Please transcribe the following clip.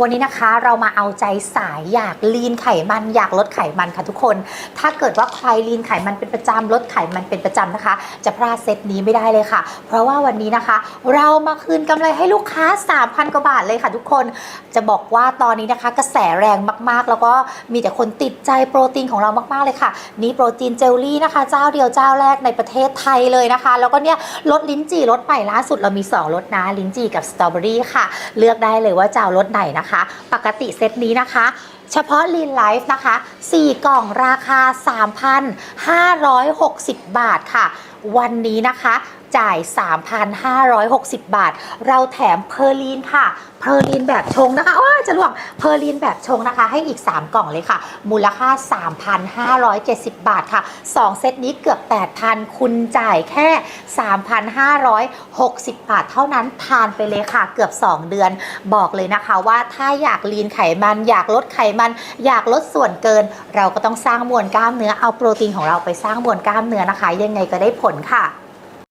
วันนี้นะคะเรามาเอาใจสายอยากลีนไขมันอยากลดไขมันค่ะทุกคน ถ้าเกิดว่าใครลีนไขมันเป็นประจำลดไขมันเป็นประจำนะคะ จะพลาดเซตนี้ไม่ได้เลยค่ะ เพราะว่าวันนี้นะคะ เรามาคืนกำไรให้ลูกค้า 3,000 กว่าบาทเลยค่ะทุกคนจะบอกว่าตอนนี้นะคะ กระแสแรงมากๆ แล้วก็มีแต่คนติดใจโปรตีนของเรามากๆเลยค่ะ นี่โปรตีนเจลลี่นะคะ เจ้าเดียวเจ้าแรกในประเทศไทยเลยนะคะ แล้วก็เนี่ยรสลิ้นจี่รสใหม่ล่าสุดเรามี2รสนะลิ้นจี่กับสตรอเบอรี่ค่ะ เลือกได้เลยว่าจะเอารสไหนนะคะ ปกติเซตนี้นะคะ เฉพาะ Lean Life นะคะ 4 กล่องราคา 3,560 บาทค่ะ วันนี้นะคะจ่าย 3,560 บาท เราแถมเพอร์ลีนค่ะ เพอร์ลีนแบบชงนะคะว้าจะล่วงเพอร์ลีนแบบชงนะคะ ให้อีก 3 กล่องเลยค่ะ มูลค่า 3,570 บาทค่ะ 2 เซตนี้เกือบ 8,000 คุณจ่ายแค่ 3,560 บาท เท่านั้นทานไปเลยค่ะ เกือบ 2 เดือน บอกเลยนะคะว่าถ้าอยากลีนไขมัน อยากลดไขมันมันอยากลดส่วนเกิน เราก็ต้องสร้างมวลกล้ามเนื้อเอาโปรตีนของเราไปสร้างมวลกล้ามเนื้อนะคะ ยังไงก็ได้ผลค่ะ